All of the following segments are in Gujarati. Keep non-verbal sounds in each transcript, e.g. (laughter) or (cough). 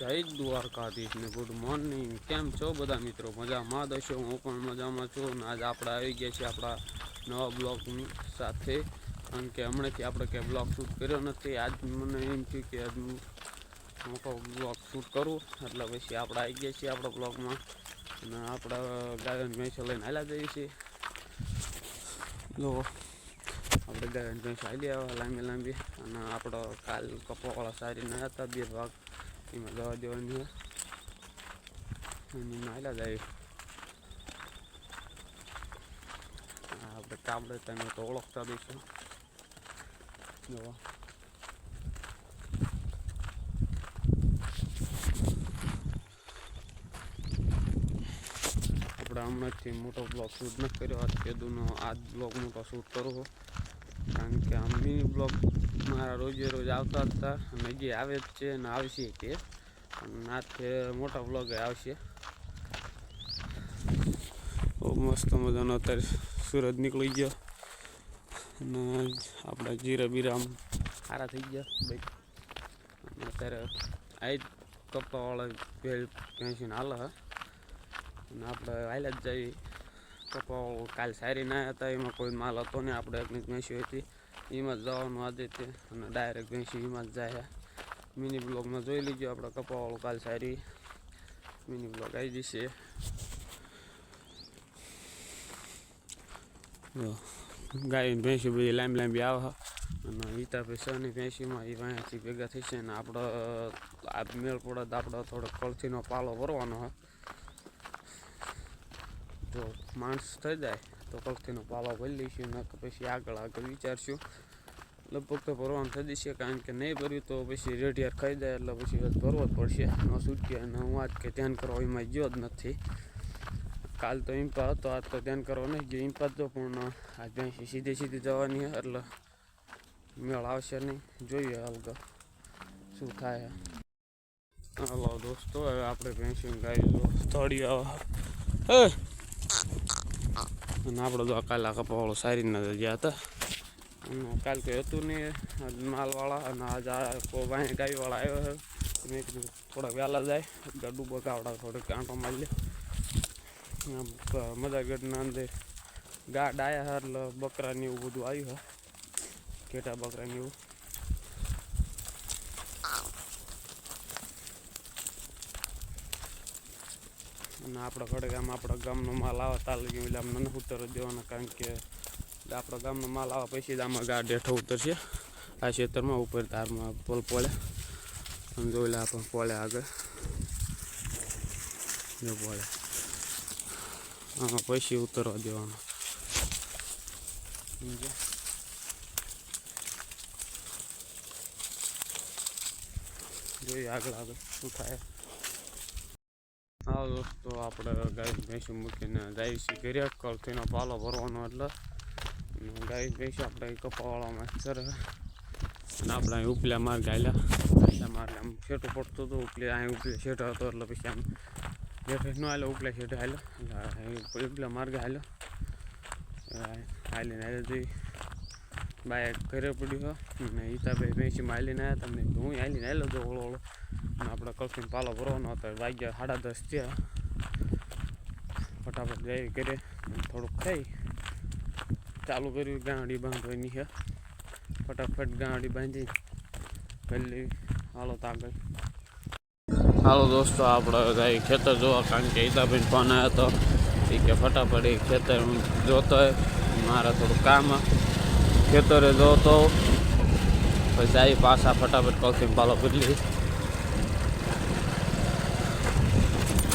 જય દ્વારકાધીશ ને ગુડ મોર્નિંગ કેમ છો બધા મિત્રો? મજામાં દશો હું પણ મજામાં છું અને આજ આપણે આવી ગયા છીએ આપણા નવા બ્લોગની સાથે. કારણ કે હમણાંથી આપણે ક્યાંય બ્લોગ શૂટ કર્યો નથી. આજ મને એમ થયું કે આજ હું મોટો બ્લોગ શૂટ કરું. એટલે પછી આપણે આવી ગયા છીએ આપણા બ્લોગમાં. અને આપણે ગાયન ભેંસ લઈને હાલ્યા જઈએ છીએ. જો, આપણે ગાયન ભેંસો હાલી આવ્યા લાંબી લાંબી અને આપણો કાલ કપાવાળા સારી ના હતા બે ભાગ. એમાં દવા દેવાની છે અને નાયલા જાય આપણે કાબડે તમે તો ઓળખતા દઈશું જોવા આપણે હમણાંથી મોટો બ્લોગ શૂટ નથી કર્યો આજ કેદુનો આજ બ્લોગ મોટો શૂટ કરવો કારણ કે આમની મિની મારા રોજે રોજ આવતા હતા. અને જે આવે જ છે અને આવશે તે આ મોટા વ્લોગ આવશે. બહુ મસ્ત મજાનો અત્યારે સુરત નીકળી ગયો. અને આપણે જીરા બીરા આમ સારા થઈ ગયા ભાઈ અત્યારે આ જ કપ્પાવાળા ભેળ પેન્શન હાલ. અને આપણે હાલ્યા જ જઈએ. કપાવાળો કાલ સારી ના હતા. એમાં કોઈ માલ હતો નહીં. આપણે એકની ભેંસી હતી. એમાં જ જવાનું આજે તે. અને ડાયરેક્ટ ભેંસી એમાં જ જાય મિની બ્લોગમાં જોઈ લીજો આપણે કપાવાળું કાલ સારી. મિની બ્લોગ આવી જશે. ગાય ભેંસી બધી લાંબી લાંબી આવે અને ઈતા પૈસાની ભેંસીમાં એ વાંચી ભેગા થશે ને આપણે આ મેળ પડે તો આપણે થોડોક કળથીનો પાલો ભરવાનો હોય જો, માણસ થઈ જાય. તો કળથીનો પાલો ભરી લઈશું. ને પછી આગળ આગળ વિચારશું. લગભગ તો ભરવાનું થઈ જશે, કારણ કે નહીં ભર્યું તો પછી રેડિયાર ખાઈ જાય, એટલે પછી ભરવો જ પડશે. ન છૂટકે અને હું આજ કે ધ્યાન કરવા એમાં ગયો જ નથી. કાલ તો ઇમ્પા હતો, આજ તો ધ્યાન કરવા નહીં ગયો. ઇમ્પા તો પણ આજ ભેંસી સીધી સીધી જવાની એટલે મેળ આવશે નહીં. જોઈએ અલગ શું થાય. હાલો દોસ્તો, હવે આપણે ભેંસી ગાય જો થોડી આવે અને આપણે તો કાલે આ કપાવાળો સારી ના ગયા હતા. અને કાલ કોઈ હતું નહીં. આજ માલવાળા અને આજ આ કોઈ વાંહે ગાયવાળા આવ્યો છે. મેં કીધું થોડાક વહેલા જાય. ગાડું બગાવડા થોડીક કાંટો મારી લે. મદાગઢના અંદર ગાડ આવ્યા એટલે બકરાને એવું બધું આવ્યું છે. ઘેટા બકરાને એવું. અને આપણા ઘડે ગામ આપણા ગામનો માલ આવે તાલુકી એટલે આમ મને ઉતર દેવાનો, કારણ કે આપણા ગામનો માલ આવે પછી જ આમાં ગાડ હેઠો ઉતરશે. આ ખેતરમાં ઉપર તારમાં પોલ પોળે અને જોઈ લે આપણે પોળે આગળ. જો પોળે. આમાં પછી ઉતરવા દેવાનો. સમજ્યા? જોઈએ આગળ આગળ શું થાય. હા દોસ્તો, આપણે ગાય ભેંસું મૂકીને જાય છે ઘરે. પાલો ભરવાનો એટલે ગાય ભેંસ આપણે કપાવાળામાં સર અને આપણે ઉપલા માર્ગ ગાયલા ગાયલા માર્ગ આમ છેટું પડતું હતું, ઉપલે અહીં ઉપલે છેટો હતો એટલે પછી આમ જેઠે ન હાલ્યો ઉપલા છેટે હાલ્યો એટલે ઉપલા માર્ગે હાલ્યો હાલીને હાલ્યો જોઈ. બાય ઘરે પડ્યું અને ઈતાભાઈ ભેંસીમાં હાલીને આવ્યા તમને હું હાલીને હાલ્યો હતો ઓળો ઓળો આપણે કલ્પીને પાલો ભરવાનો હતો, વાગ્યા સાડા દસ થયા. ફટાફટ જઈ અને થોડુંક ખાઈ. ચાલુ કર્યું, ગાંડી બાંધવાની છે. ફટાફટ ગાંડી બાંધી પહેલી હાલો આગળ. હાલો દોસ્તો આપણે જાય ખેતર જોવા, કારણ કે ઈતાભાઈ ફોન આવ્યો હતો એ કે ફટાફટ એ ખેતર જોતો હોય. મારે થોડું કામ હે. ખેતરે જોતો પછી આવી પાછા ફટાફટ કોફી પાલો કરી લઈ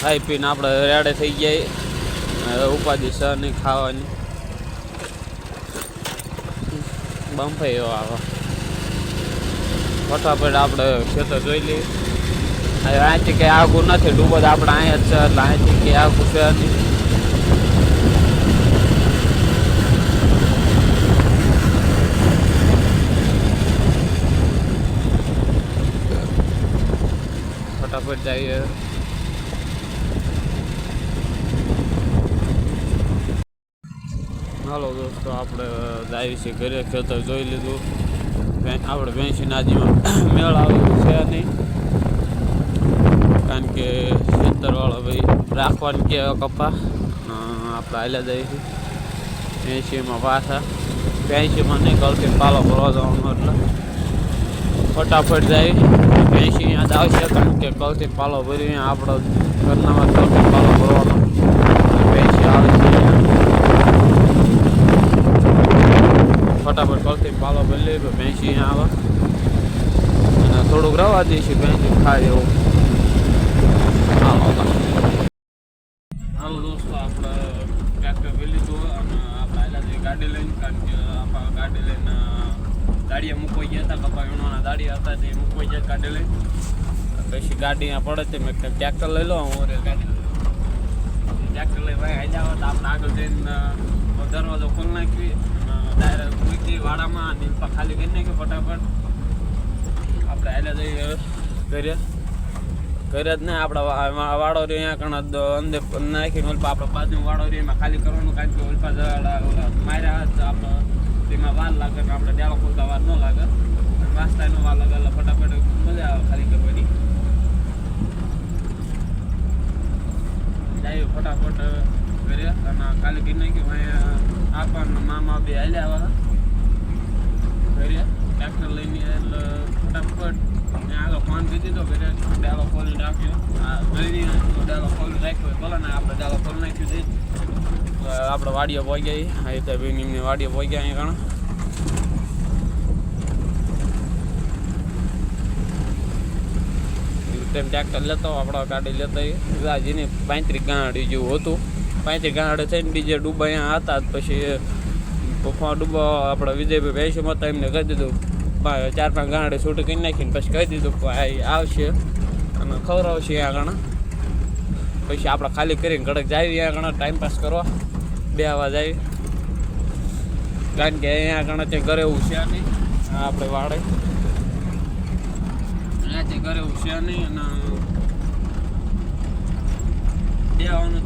ખાઈ પીને આપણે રેડે થઈ હવે ઉપાધિ નહીં ખાવાની. બમ્ફાઈ એવો આવે. ફટાફટ આપણે ખેતર જોઈ લઈએ. હવે અહીંથી કંઈ આગું નથી ડૂબત, આપણે અહીંયા જ છે, એટલે અહીંથી કંઈ આગું છે નહીં. ફટાફટ જઈએ. હાલો દોસ્તો, આપણે જાય છે ઘરે ખેતર જોઈ લીધું. આપણે ભેંસી નાજીમાં (coughs) મેળ આવ્યું છે નહીં. કારણ કે ખેતરવાળા ભાઈ રાખવાની કે કપા. આપણે હાલ્યા છે. એંશીમાં પાછા. ભેંસીમાં નહીં ગલતી પાલો ભરવા જવાનું એટલે. ફટાફટ જાય. ભેંસી યાદ આવશે કારણ કે ગલતી પાલો ભરી આપણો ઘરનામાં ગલતી પાલો ભરવાનો એંશી આવે છે ફટાફટ ગલતી પાલો બદલી તો ભેંસી આવે. અને થોડુંક રવા દઈશું ભેંસી, ખાય એવું. હાલો દોસ્તો, આપણે ટ્રેક્ટર ભરી લીધું અને આપણે ગાડી લઈને, કારણ આપણે ગાડી લઈને દાડિયા મૂકવાઈ ગયા હતા કપા વીણવાના હતા, તે મૂકવાઈ ગયા ગાડી લઈને. પછી ગાડી અહીંયા પડે છે, મેં ટ્રેક્ટર લઈ લો, હું ગાડી ટ્રેક્ટર લઈ ભાઈ આઈ જાવ તો આપણે આગળ જઈને દરવાજો ખોલી નાખી ડાયરેક્ટ મૂકી વાડામાં નીલપા ખાલી કરી નાખ્યું ફટાફટ. આપણે આયલા જઈએ ઘરે. કર્યા જ નહીં આપણા વાળો રહ્યો અહીંયા કણ અંદર નાખીને ઓલપા આપણે બાજુ વાડો રહ્યો, એમાં ખાલી કરવાનું કારણ કે ઓલપા માર્યા તો આપણે. તેમાં વાર લાગે ને આપણે ડાળો ખોલતા વાર ન લાગે. વાસ્તાનો વાર લાગે, એટલે ફટાફટ મજા આવે ખાલી કરવાની. જાય ફટાફટ કર્યા અને ખાલી કરી નાખ્યું. અહીંયા આપણ મામા બે હાલ્યા ઘરે ટ્રેક્ટર લઈને એટલે ફટાફટ. ને આગળ ફોન કરી દીધો ઘરે. ડાલો ખોલી રાખ્યો. આ ગળી ડાલો ખોલી રાખ્યો. ભલે ને, આપણે ડાલો ખોલી નાખ્યું છે. આપણે વાડીએ પહોંચી ગયા આ રીતે બેની વાડીએ પહોંચ્યા અહીંયા ઘણા. તેમ ટ્રેક્ટર લેતો, આપણો ગાડી લેતો રાજીની પાંત્રીસ ગાંડી જેવું હતું. પાંત્રીસ ગાંડે થઈને બીજે ડૂબા અહીંયા હતા પછી પપ્પા ડૂબો આપણા વિજયભાઈ ભેંસમાં હતા એમને કહી દીધું ચાર પાંચ ગાંડે છૂટી કરી નાખીને પછી કહી દીધું કે આવશે. અને ખવડાવશે અહીંયા ઘણા પછી આપણે ખાલી કરીને કડક જાય અહીંયા ઘણા ટાઈમ પાસ કરવા. બે આવા જાય કારણ કે અહીંયા ઘણા તે ઘરે એવું છે નહીં. આપણે વાડે. અહીંયાથી ઘરે એવું છે નહીં અને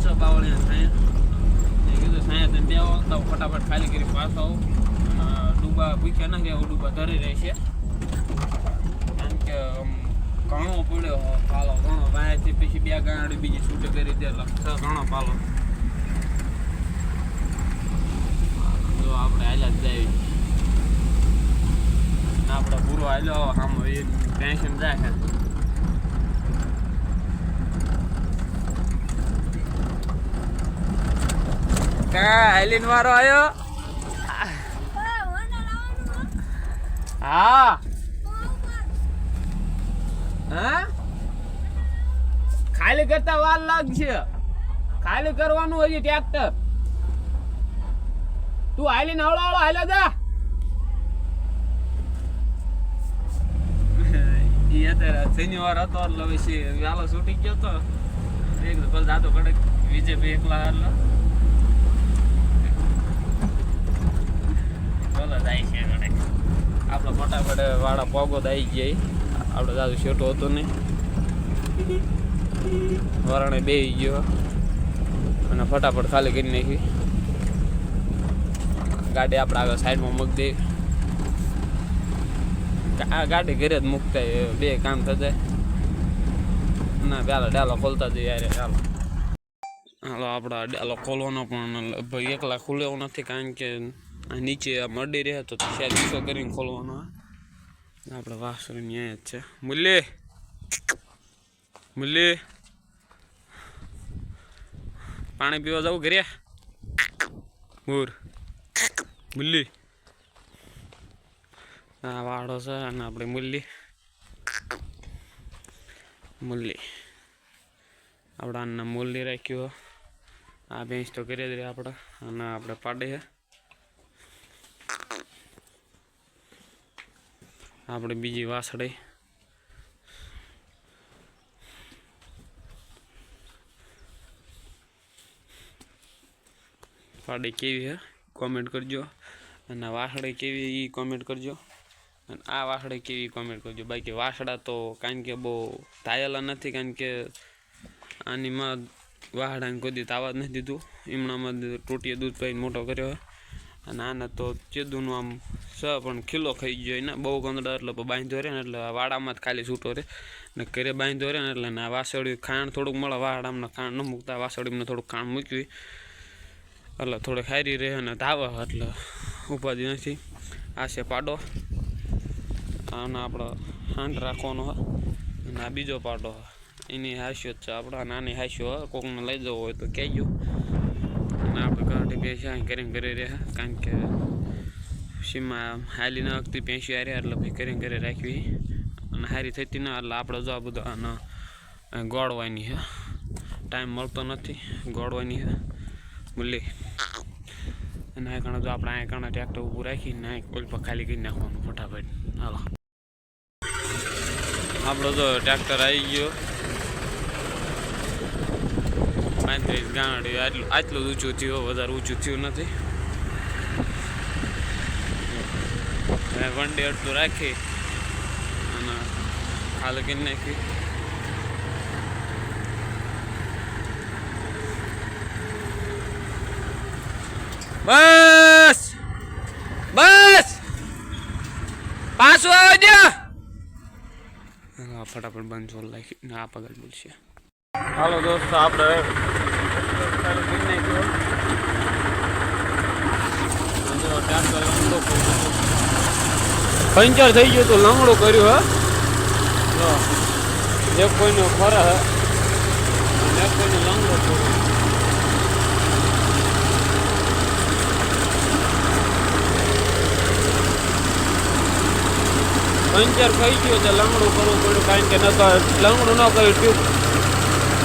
છે બાવળિયા સાયા કીધું સાયા તમે બે આવો તો ફટાફટ ખાલી કરી પાછો ડૂબા ભૂખ્યા ના ગયા ડૂબા ધરી રહેશે કારણ કે ઘણો પડ્યો પાલો, ઘણો. વાયાથી પછી બે ગાડી બીજી છૂટે કરી દે છ ઘણો પાલો. જો આપણે હાલ્યા જ જાય. આપણે પૂરો હાલ્યો, આમ એ ટેન્શન જાય છે હાલીન વાળો આવ્યો હા. હા? ખાલી કરતા વાર લાગશે. ખાલી કરવાનું હજી ટ્રેક્ટર તું હાલીને હળો હળો, હાલ્યો જા. શનિવાર હતો, એટલે પછી વહેલો છૂટી ગયો તો. એક પછી જાતો કડક વિજય બી એકલા એટલે જાય છે ફટાફટ વાળા પોગો દઈ ગયા. આપણે દાદુ છોટો હતો ને. વરણે બે ગયો. અને ફટાફટ ખાલી કરી નાખી. ગાડી આપણે આગળ સાઈડમાં મૂકી દઈ આ ગાડી ઘરે જ મૂકતા બે કામ થતા ના પેલા ડાલો ખોલતા જઈએ યારે ચાલો હાલો આપણા ડાલો ખોલવાનો પણ ભાઈ એકલા ખુલેવો નથી, કારણ કે નીચે આ મરડી રહે તો શેર ગુસ્સો કરીને ખોલવાનો આપણે વાસણ ન્યાય જ છે. મૂલ્ય મૂલ્ય પાણી પીવા જવું ઘરે? મૂર. મુલ્લી આ વાડો છે અને આપણે મુલ્લી મુલ્લી આપણે આના મુલ્લી રાખ્યું આ બેંચ તો કરી જ રહ્યા આપણે. અને આપણે પાડે છે આપણે બીજી વાસળી પાડી કેવી હે કોમેન્ટ કરજો. અને વાસળી કેવી એ કોમેન્ટ કરજો. અને આ વાસળી કેવી કોમેન્ટ કરજો. બાકી વાસડા તો કારણ કે બહુ ધાયેલા નથી, કારણ કે આનીમાં વાસડાને કોઈ દી તાવા જ નથી દીધું. એમણામાં તૂટીએ દૂધ પાઈને મોટો કર્યો અને આને તો ચેદુનું આમ સ પણ ખીલો ખાઈ ગયો ને બહુ ગંદડા એટલે બાંધો રહે ને, એટલે વાડામાં જ ખાલી છૂટો રહે ને ઘરે બાંધો રહે ને, એટલે ના આ વાસળી ખાણ થોડુંક મળે. વાડામાં ખાણ ન મૂકતા, વાસળીમાં થોડુંક ખાણ મૂકવી એટલે થોડીક હારી રહે અને ધાવે, એટલે ઉપાધિ નથી. આ છે પાડો. આને આપણો હાંડ રાખવાનો હોય અને આ બીજો પાડો એની હાસ્યો છે. આપણા નાની હાસ્યો હોય કોકને લઈ જવો હોય તો કહેજો. અને આપણે ઘરથી બેસી કરીને ઘરે રહ્યા કારણ કે સીમાં હાલી ન વખતે પેંસી હાર્યા એટલે ભાઈ કરીને ઘરે રાખવી. અને હારી થતી ના એટલે આપણે જો આ બધું ગોળવાની છે ટાઈમ મળતો નથી, ગોળવાની છે બોલી. અને આ કણા જો આપણે આ કણા ટ્રેક્ટર ઊભું રાખીને આ ઓલ પર ખાલી કરી નાખવાનું ફટાફટ. હાલો. આપણો જો ટ્રેક્ટર આવી ગયો. પાંત્રીસ ગાંડી આટલું આટલું ઊંચું થયું વધારે ઊંચું થયું નથી. હવે ડે અડધું રાખી અને ખાલી કરી નાખી. બસ! બસ! પાછું આવજો ફટાફટ બંધ ચોલ નાખી. ના આ પગલ બોલશે હાલો દોસ્તો આપણે ચાલુ કરી નાખ્યો અને જો ટ્રેક્ટર લંગડો કર્યો. પંચર થઈ ગયું તો લંગડો કર્યું, હા? જે કોઈનો ખરા હે? અને કોઈનો પંચર થઈ ગયું છે, લંગડું કરવું પડ્યું કારણ કે ન તો લંગડું ન કર્યું ટ્યુબ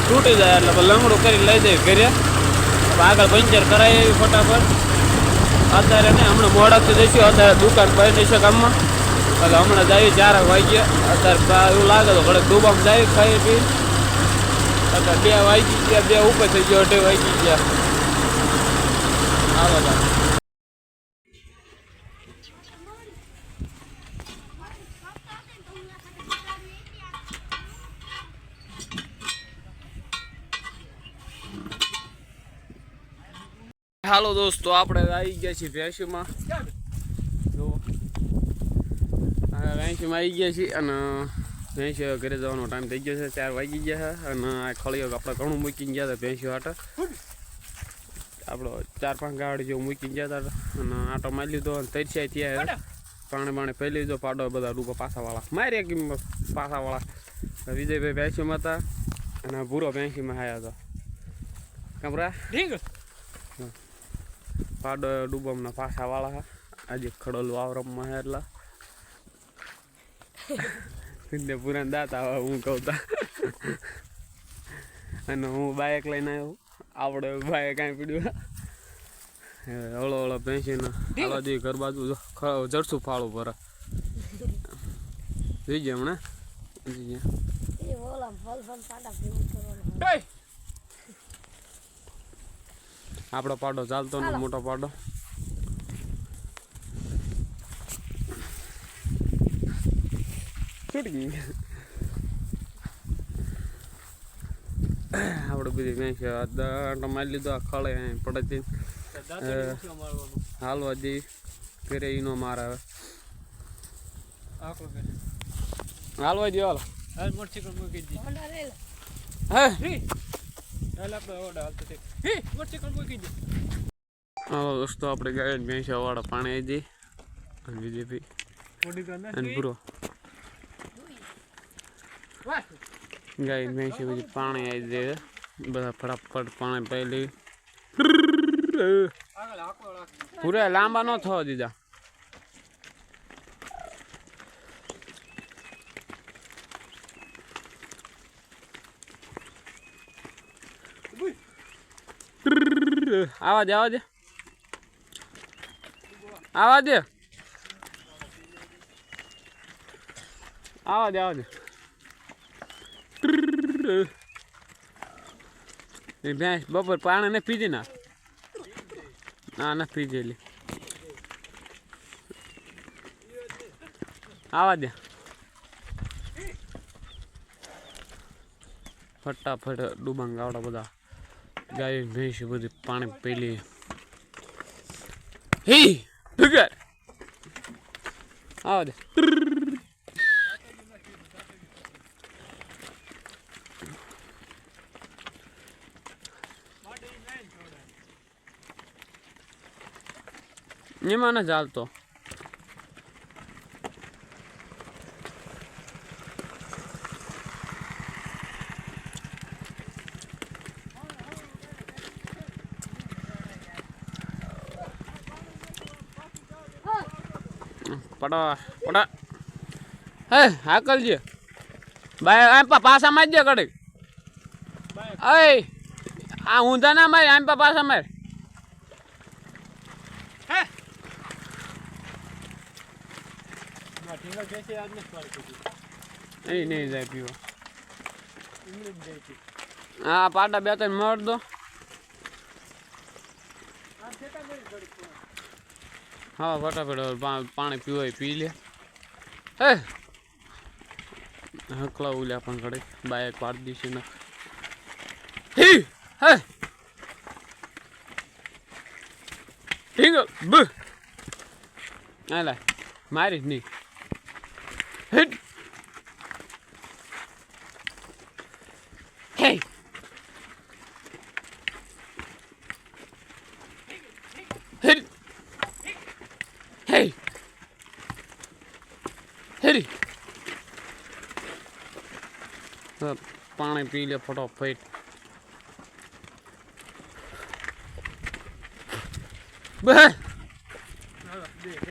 તૂટી જાય, એટલે લંગડું કરી લઈ જાય ઘરે. આગળ પંચર કરાય એવી ફટાફટ. અત્યારે ને હમણાં મોડાથી જઈશું, અત્યારે દુકાન બંધ છે ગામમાં. એટલે હમણાં જાય ચાર વાગ્યા. અત્યારે એવું લાગે તો ઘડે ડૂબામાં જાય ખાઈ પી. અત્યારે બે વાગી ગયા, બે ઉપર થઈ ગયો, અઢી વાગી ગયા. આ બધા હાલો દોસ્તો, આપણે આવી ગયા છીએ ભેંસુમાં. ભેંસુમાં આવી ગયા છીએ અને ભેંસ ઘરે જવાનો ટાઈમ થઈ ગયો છે ચાર વાગી ગયા છે અને આ ખળીઓ આપણે ઘણું મૂકીને ગયા હતા ભેંસીઓ આટો આપણો ચાર પાંચ ગાડી જેવું મૂકીને ગયા હતા અને આટો મારી લીધો અને તરસ્યા ત્યાં પાણી પાણી પહેલી લીધો પાડો બધા ડૂબો પાસાવાળા માર્યા કે પાસાવાળા વિજયભાઈ ભેંસીમાં હતા અને ભૂરો ભેંસીમાં આવ્યા હતા. કમરા ઠીક પાડો ડૂબમના પાસાવાળા આજે ખડોલ વાવરમમાં એટલા. ને પૂરા દાતા હવે હું કહુતા અને હું બાઇક લઈને આવ્યો. આપણે બાઇક કાંઈ પીડ્યું હળો હળો ભેંસીને આ બાજુ ઘર બાજુ. જરસું ફાળું ભરા. જોઈ ગયા હમણાં? જોઈ ડોય આપણો પાડો ચાલતો ને મોટો પાડો. છૂટી ગઈ આપણે બધી ભેંસ દાંડો મારી લીધો આ ખળે અહીં પડે હાલવા જઈ ઘરે ઈનો માર આવે. હાલવા જઈ હાલ. હાલ મોટરસાઇકલ મૂકી દી હે? હાલ આપણે ઓડા હાલતો તે હી! મોટરસાઇકલ મૂકી દી. હાલો દોસ્તો આપણે ગાય ભેંસા વાળા પાણી આવી જઈ અને બીજેપી અને પૂરો. ગાય ભેંસી બધી પાણી આવી દે બધા ફટાફટ પાણી પહેલી પૂરા લાંબા ન થવા દીધા. આવા દે આવા દે આવા દે આવા દે ભેંસ બપોર પાણી ને પીધી ના? ના ના પીધેલી. આવા દે. ફટાફટ ડુબાંગ આવડા બધા. ગાય, ભેંસ બધી પાણી પેલી. હી ડુગર આવા દે. એમાં ન ચાલતો પડા પડા હે હાકલજી બાય આમ પા પાસા મારજે કડક અય આ ઊંધા ના મારી આમ પા પાસા માર ઢીંગલ. એ નહીં જાય પીવો. હા પાટા બે ત્રણ દો. મેળી થોડીક. હા ફટાફટ પાણી પીવાય પી લે. હે! હકલા ઉલ્યા પણ ઘડે બાઈક પાડી દીશે ને. હી! હે! ઠીક બ આલા મારી જ નહીં હિટ હે હિટ Hey! હેરી હવે પાણી પી લે ફટોફટ બસ